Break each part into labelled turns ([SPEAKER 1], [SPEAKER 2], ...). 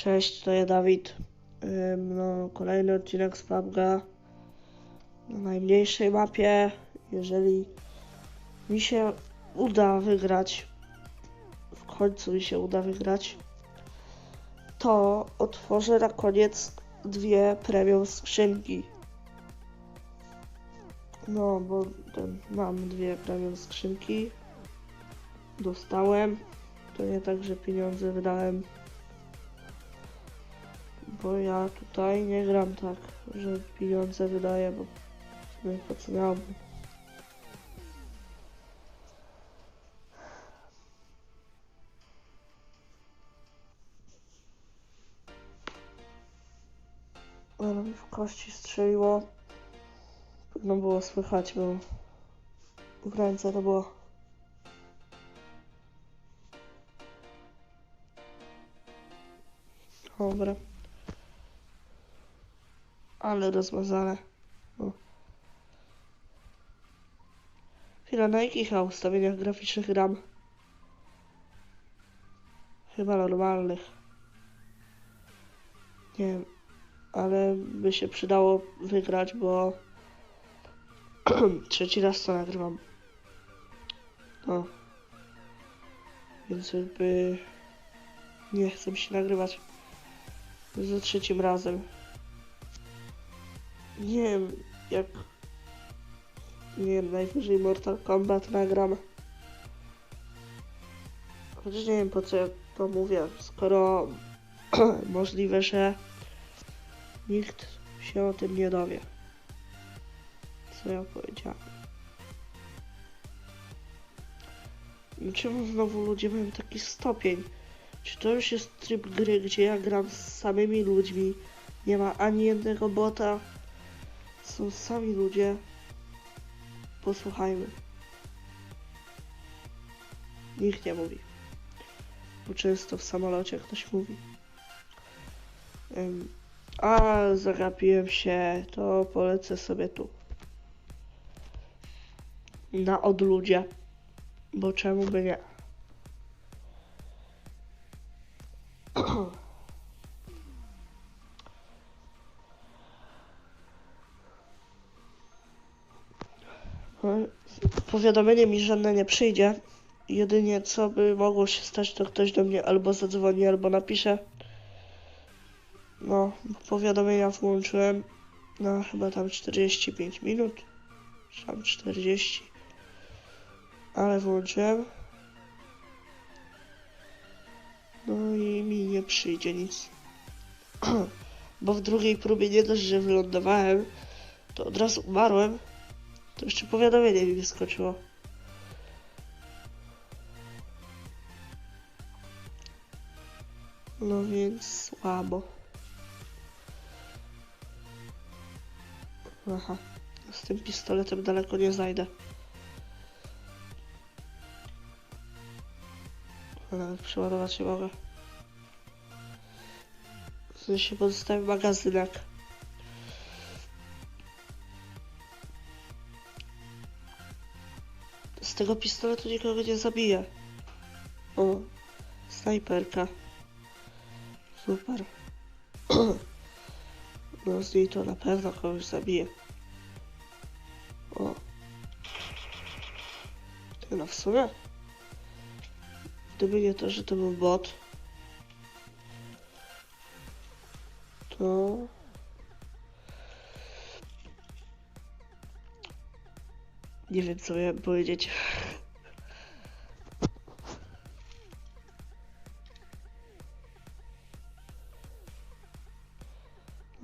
[SPEAKER 1] Cześć, to ja Dawid. No, kolejny odcinek z PUBG'a na najmniejszej mapie. Jeżeli mi się uda wygrać, w końcu mi się uda wygrać, to otworzę na koniec dwie premium skrzynki. No, bo ten, mam dwie premium skrzynki. Dostałem. To nie tak, że pieniądze wydałem bo ja tutaj nie gram tak, że pieniądze wydaję, bo w sumie po co miałbym. Ale mi w kości strzeliło. Pewno było słychać, bo w ręce to było. Dobra. Ale rozmazane. O. Chwila, na jakich ustawieniach graficznych gram? Chyba normalnych. Nie wiem, ale by się przydało wygrać, bo trzeci raz to nagrywam. No. Więc jakby nie chcę mi się nagrywać za trzecim razem. Nie wiem, jak... Nie wiem, najwyżej Mortal Kombat nagram. Chociaż nie wiem po co ja to mówię, skoro możliwe, że nikt się o tym nie dowie. Co ja powiedziałem. No Czemu znowu ludzie mają taki stopień? Czy to już jest tryb gry, gdzie ja gram z samymi ludźmi? Nie ma ani jednego bota. Są sami ludzie. Posłuchajmy. Nikt nie mówi. Bo często w samolocie ktoś mówi. Ym, a zagapiłem się, to polecę sobie tu. Na odludzie. Bo czemu by nie? Powiadomienie mi żadne nie przyjdzie. Jedynie co by mogło się stać, to ktoś do mnie albo zadzwoni, albo napisze. No, powiadomienia włączyłem na chyba tam 45 minut. Czy tam 40. Ale włączyłem. No i mi nie przyjdzie nic. Bo w drugiej próbie nie dość, że wylądowałem, to od razu umarłem. To jeszcze powiadomienie mi wyskoczyło. No więc słabo. Aha, z tym pistoletem daleko nie zajdę. Ale przeładować nie mogę. W sensie pozostawię magazynek. Tego pistoletu nikogo nie zabiję. O, snajperka. Super. No z niej to na pewno kogoś zabije. O. Ty no w sumie. Gdyby nie to, że to był bot. To... Nie wiem, co miałem powiedzieć.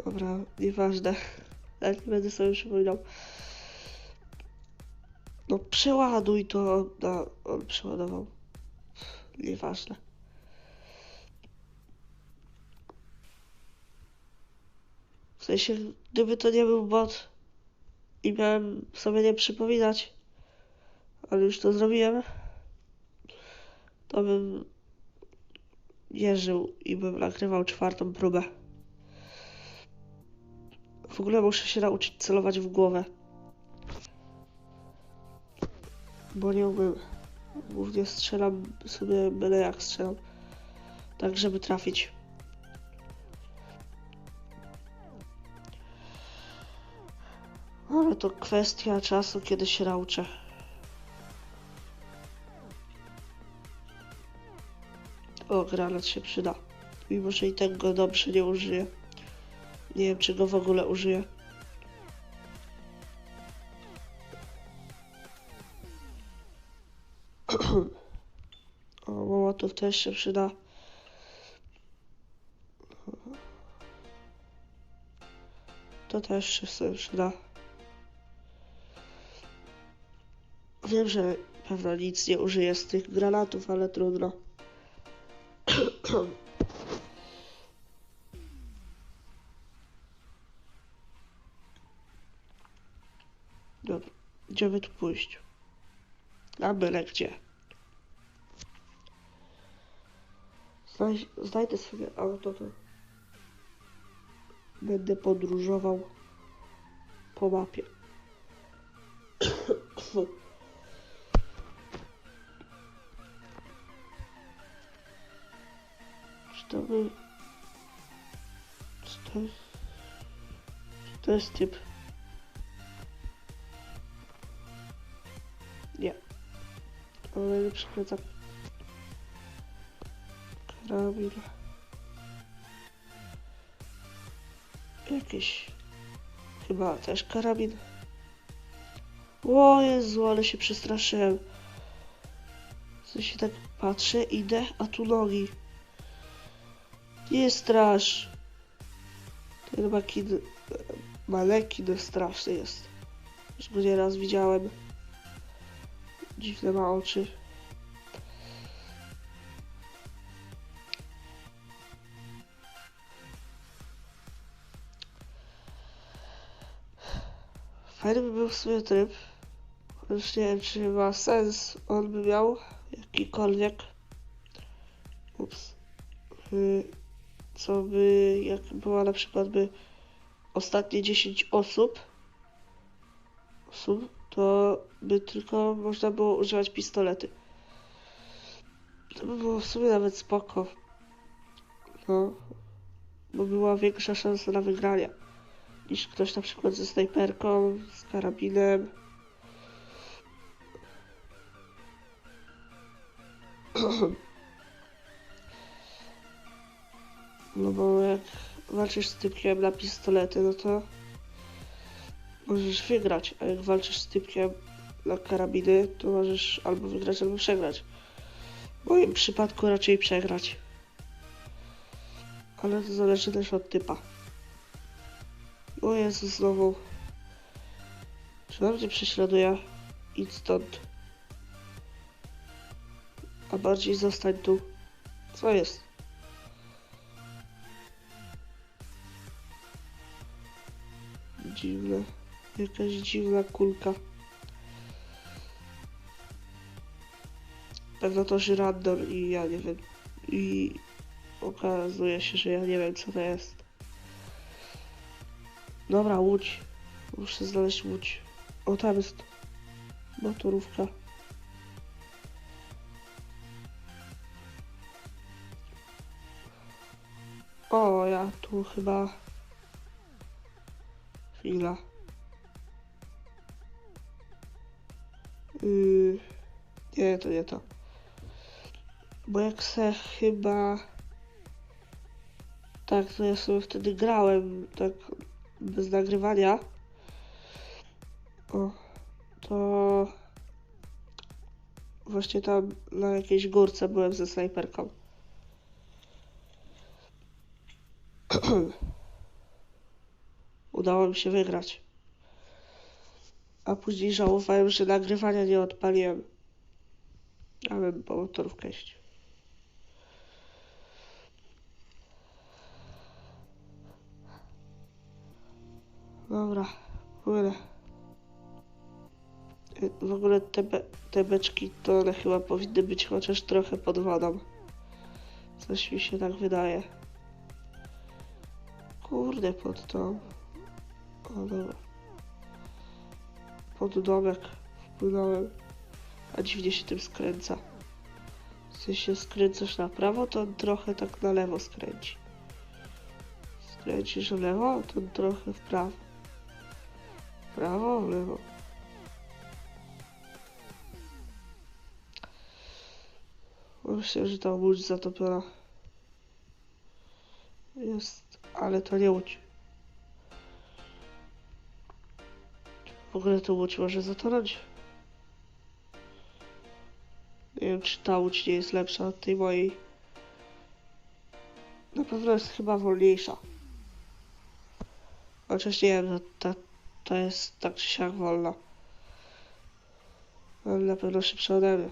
[SPEAKER 1] Dobra, nieważne. Nawet nie będę sobie przypominał. No przeładuj to. No, on przeładował. Nieważne. W sensie, gdyby to nie był bot i miałem sobie nie przypominać, ale już to zrobiłem, to bym nie żył i bym nagrywał czwartą próbę. W ogóle muszę się nauczyć celować w głowę. Bo nie umiem. Głównie strzelam sobie byle jak strzelam. Tak, żeby trafić. Ale to kwestia czasu, kiedy się nauczę. O, granat się przyda. Mimo, że i tak go dobrze nie użyję. Nie wiem, czy go w ogóle użyję. O, mołotów też się przyda. To też się przyda. Wiem, że pewno nic nie użyję z tych granatów, ale trudno. Dobra, idziemy tu pójść. A byle gdzie. Znaj znajdę sobie auto, to będę podróżował po mapie. Czy to by... Czy to... Jest typ? Nie. Ale nie przykręcam. Karabin. Jakiś... Chyba też karabin. O Jezu, ale się przestraszyłem. W sensie tak patrzę, idę, a tu nogi. Nie strasz. Ten makin... Malekin straszny jest. Już go nieraz widziałem. Dziwne ma oczy. Fajny by był w sumie tryb. Już nie wiem, czy ma sens on by miał jakikolwiek. Ups. Y, Co by, jak była na przykład by ostatnie 10 osób, osób, to by tylko można było używać pistolety. To by było w sumie nawet spoko. No. Bo była większa szansa na wygranie. Niż ktoś na przykład ze snajperką, z karabinem. No bo jak walczysz z typkiem na pistolety, no to możesz wygrać, a jak walczysz z typkiem na karabiny, to możesz albo wygrać, albo przegrać. W moim przypadku raczej przegrać. Ale to zależy też od typa. O Jezu, znowu. Czy on mnie prześladuje? Idź stąd. A bardziej zostań tu. Co jest? Dziwne. Jakaś dziwna kulka. Pewno to żyrandol i ja nie wiem. I okazuje się, że ja nie wiem co to jest. Dobra, łódź. Muszę znaleźć łódź. O, tam jest motorówka. O, ja tu chyba... Chwila. Yy... Nie, to nie to. Bo jak se chyba... Tak, to ja sobie wtedy grałem, tak bez nagrywania. O, to właśnie tam na jakiejś górce byłem ze snajperką. Udało mi się wygrać. A później żałowałem, że nagrywania nie odpaliłem. Ale po motorówkę iść. Dobra, płynę. W ogóle te, be te beczki to one chyba powinny być chociaż trochę pod wodą. Coś mi się tak wydaje. Kurde, pod tą. Dobra. Pod domek wpłynąłem. A dziwnie się tym skręca. W sensie skręcasz na prawo, to on trochę tak na lewo skręci. Skręcisz w lewo, to on trochę w prawo. Prawo, lewo. Myślę, że ta łódź zatopiona. Jest, ale to nie łódź. W ogóle to łódź może zatonąć. Nie wiem, czy ta łódź nie jest lepsza od tej mojej. Na pewno jest chyba wolniejsza. Chociaż nie wiem, no ta jest tak czy siak wolna. Ale na pewno szybsza ode mnie.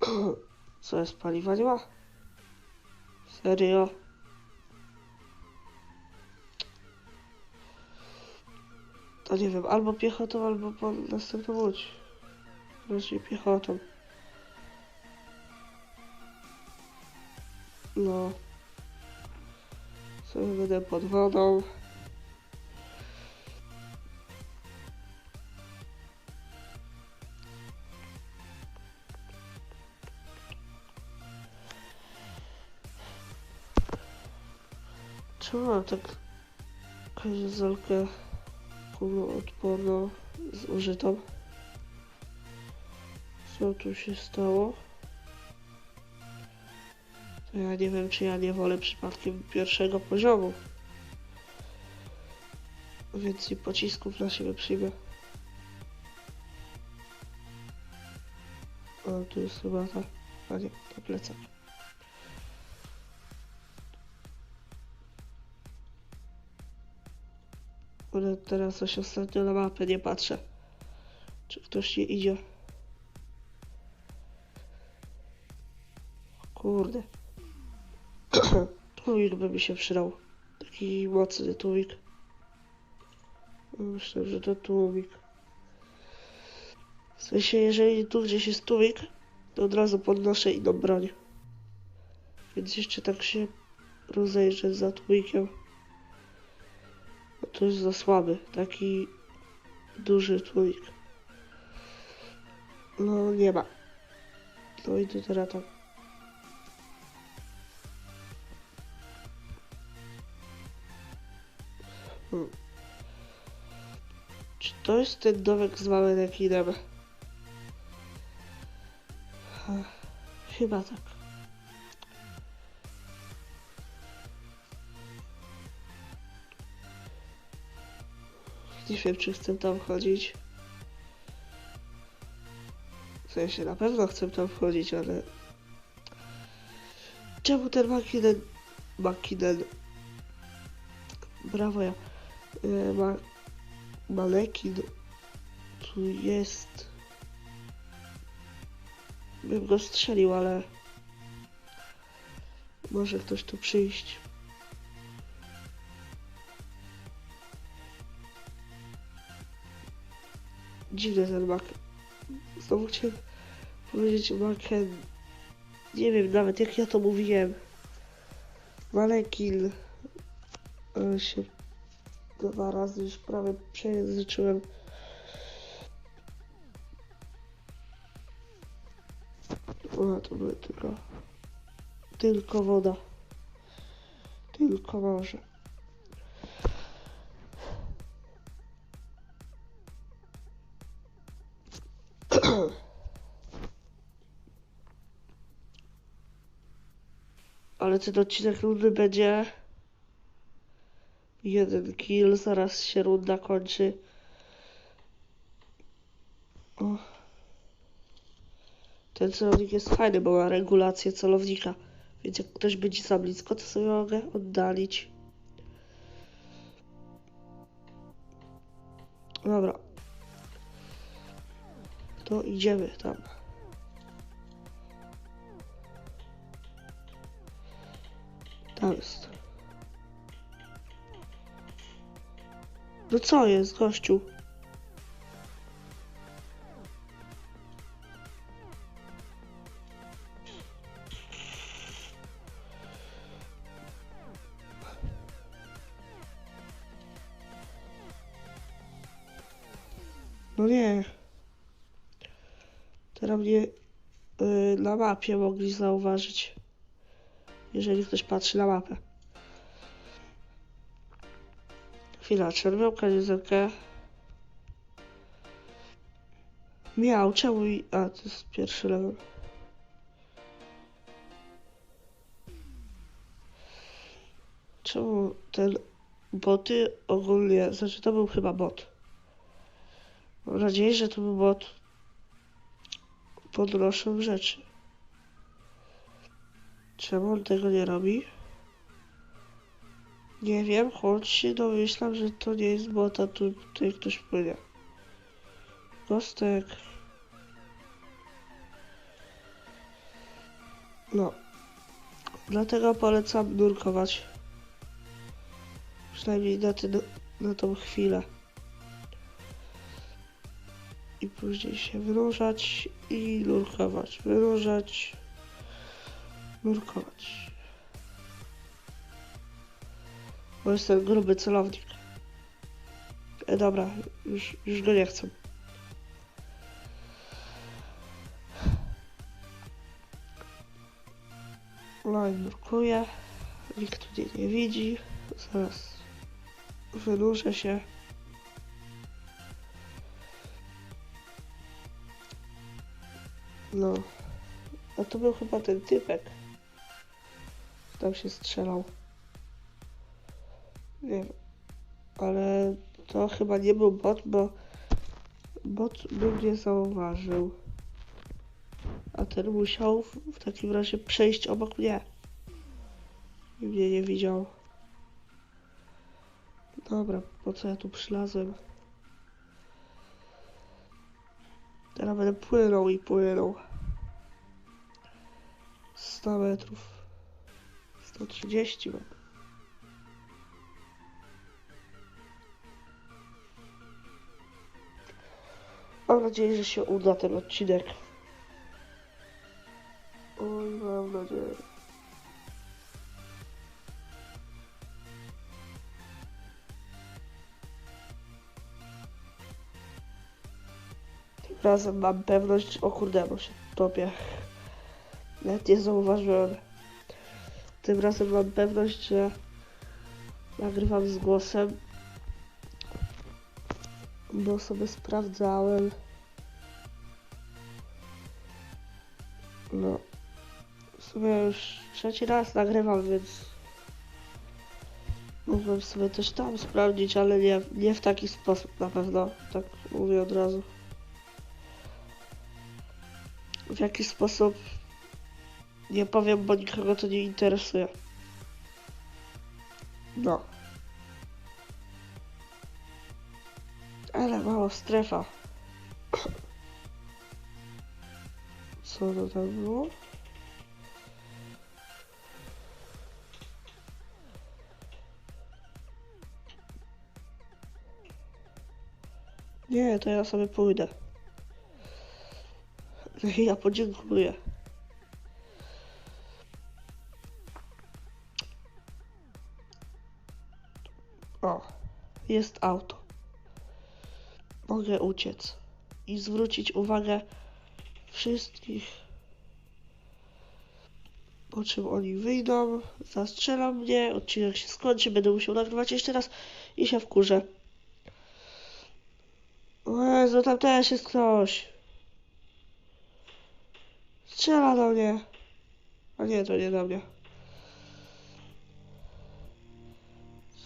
[SPEAKER 1] Co jest, paliwa nie ma? Serio? To nie wiem, albo piechotą, albo po następną łódź. Raczej piechotą. No. Sobie będę pod wodą. Czemu mam tak kamizelkę kuloodporną zużytą? Co tu się stało? To ja nie wiem, czy ja nie wolę przypadkiem pierwszego poziomu. Więcej pocisków na siebie przyjmę. O, tu jest chyba ta... A nie, to plecak. Ale teraz coś ostatnio na mapę nie patrzę. Czy ktoś nie idzie? Kurde. Tłumik by mi się przydał. Taki mocny tłumik. Myślę, że to tłumik. W sensie, jeżeli tu gdzieś jest tłumik, to od razu podnoszę inną broń. Więc jeszcze tak się rozejrzę za tłumikiem. To jest za słaby. Taki duży tłumik. No nie ma. No idę teraz tam. Hmm. Czy to jest ten domek z małym rekinem? Chyba tak. Nie wiem, czy chcę tam wchodzić. W sensie, na pewno chcę tam wchodzić, ale... Czemu ten makinen... Makinen... Brawo ja. E, ma... Malekin... Tu jest... Bym go strzelił, ale... Może ktoś tu przyjść. Dziwny ten mak. Znowu chciałem powiedzieć maken. Nie wiem nawet jak ja to mówiłem. Malekin. Ale się dwa razy już prawie przejęzyczyłem. O, to były tylko... Tylko woda. Tylko morze. Ten odcinek rundy będzie jeden kill, zaraz się runda kończy. Ten celownik jest fajny, bo ma regulację celownika. Więc jak ktoś będzie za blisko, to sobie mogę oddalić. Dobra. To idziemy tam. Tam jest. No co jest, gościu? No nie. Teraz mnie yy, na mapie mogli zauważyć. Jeżeli ktoś patrzy na mapę. Chwila, czerwionka, niezelkę. Miał, czemu i... A, to jest pierwszy level. Czemu ten boty ogólnie, znaczy to był chyba bot. Mam nadzieję, że to był bot. Podnoszą rzeczy. Czemu on tego nie robi? Nie wiem, choć się domyślam, że to nie jest bota, tu tutaj ktoś płynie. Kostek. No. Dlatego polecam nurkować. Przynajmniej na, ten, na tą chwilę. I później się wynurzać i nurkować. Wynurzać. Nurkować. Bo jest ten gruby celownik. E, dobra, już, już go nie chcę. Line nurkuje. Nikt mnie nie widzi. Zaraz wynurzę się. No. A to był chyba ten typek. Tam się strzelał. Nie wiem. Ale to chyba nie był bot, bo bot mnie zauważył. A ten musiał w, w takim razie przejść obok mnie. I mnie nie widział. Dobra, po co ja tu przylazłem? Teraz będę płynął i płynął. 100 metrów. 130 mam. Mam nadzieję, że się uda ten odcinek. Oj, mam nadzieję. Tym razem mam pewność, o kurde, bo się topię. Nawet nie zauważyłem. Tym razem mam pewność, że nagrywam z głosem. Bo sobie sprawdzałem. No. W sumie już trzeci raz nagrywam, więc mógłbym sobie też tam sprawdzić, ale nie, nie w taki sposób na pewno. Tak mówię od razu. W jaki sposób nie powiem, bo nikogo to nie interesuje. No. Ale mała strefa. Co to tam było? Nie, to ja sobie pójdę. Ja podziękuję. O, jest auto. Mogę uciec i zwrócić uwagę wszystkich. Po czym oni wyjdą, zastrzelą mnie, odcinek się skończy, będę musiał nagrywać jeszcze raz i się wkurzę. Jezu, tam też jest ktoś. Strzela do mnie. A nie, to nie do mnie.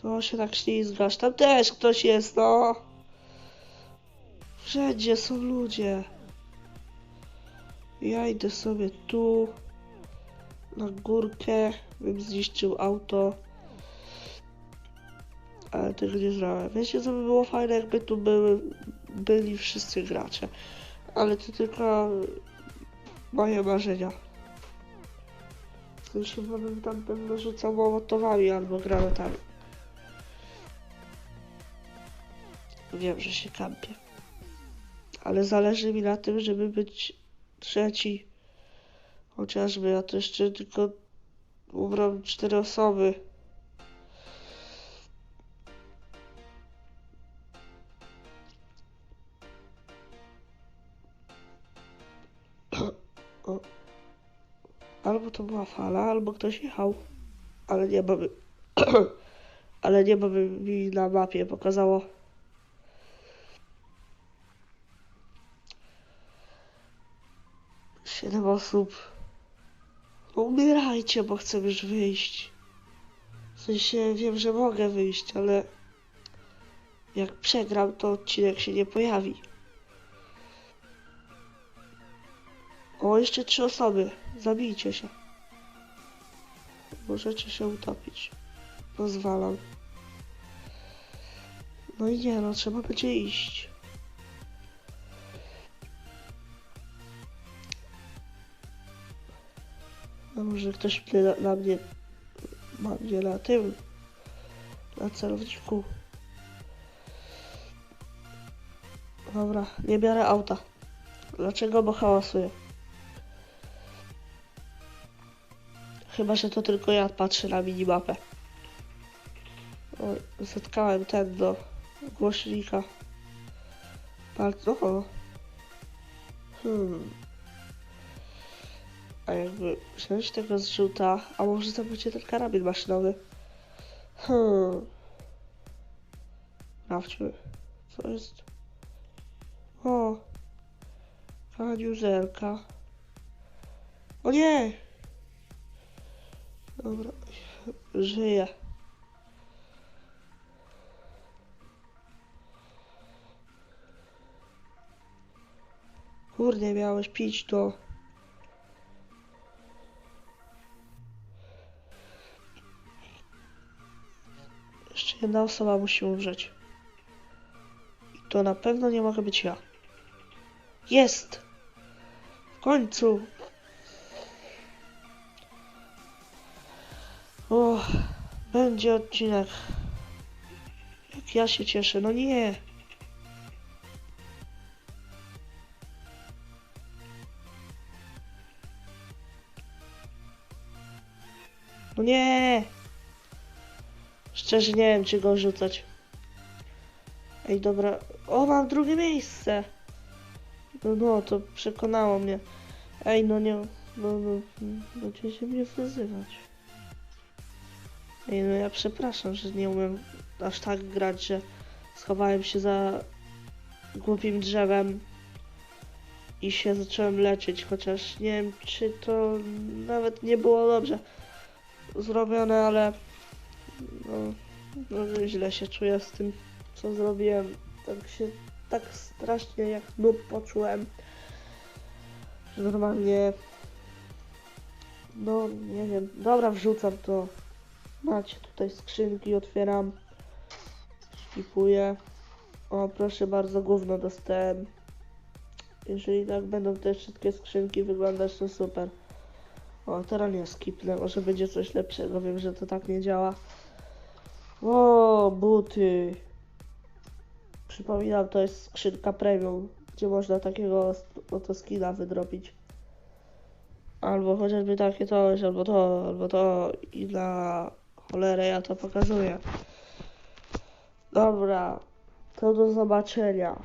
[SPEAKER 1] Co się tak ślizgasz? Tam też ktoś jest, no. Wszędzie są ludzie. Ja idę sobie tu. Na górkę. Bym zniszczył auto. Ale tego nie zrobiłem. Wiecie, co by było fajne, jakby tu były, byli wszyscy gracze. Ale to tylko moje marzenia. W sensie, bym tam pewno rzucał mołotowami albo granatami. Wiem, że się kampię. Ale zależy mi na tym, żeby być trzeci. Chociażby, ja to jeszcze tylko umrą cztery osoby. Albo to była fala, albo ktoś jechał. Ale nie mamy. ale nie by mi na mapie pokazało. Siedem osób. No umierajcie, bo chcę już wyjść. W sensie wiem, że mogę wyjść, ale jak przegram, to odcinek się nie pojawi. O, jeszcze trzy osoby. Zabijcie się. Możecie się utopić. Pozwalam. No i nie, no trzeba będzie iść. No może ktoś mnie na, na mnie ma mnie na tym na celowniku. Dobra, nie biorę auta. Dlaczego? Bo hałasuję. Chyba, że to tylko ja patrzę na minimapę. Oj, zatkałem ten do głośnika. Bardzo. Hmm. A jakby wziąć tego z żółta, a może to będzie ten karabin maszynowy? Hmm. Sprawdźmy. Co jest? O. Kaniuzelka. O nie! Dobra. Żyję. Kurde, miałeś pić to. Jedna osoba musi umrzeć. I to na pewno nie mogę być ja. Jest! W końcu! O, będzie odcinek. Jak ja się cieszę. No nie! No nie! Szczerze nie wiem, czy go rzucać. Ej, dobra. O, mam drugie miejsce! No, no, to przekonało mnie. Ej, no nie... No, no, będziecie mnie wyzywać. Ej, no ja przepraszam, że nie umiem aż tak grać, że schowałem się za głupim drzewem i się zacząłem leczyć, chociaż nie wiem, czy to nawet nie było dobrze zrobione, ale no, no źle się czuję z tym, co zrobiłem. Tak się, tak strasznie jak noob poczułem, że normalnie, no nie wiem, dobra wrzucam to. Macie tutaj skrzynki, otwieram, skipuję. O, proszę bardzo, gówno dostałem. Jeżeli tak będą te wszystkie skrzynki wyglądać, to super. O, teraz nie skipnę, może będzie coś lepszego, wiem, że to tak nie działa. O, buty. Przypominam, to jest skrzynka premium, gdzie można takiego oto skina wydropić. Albo chociażby takie coś, albo to, albo to i na cholerę ja to pokazuję. Dobra, to do zobaczenia.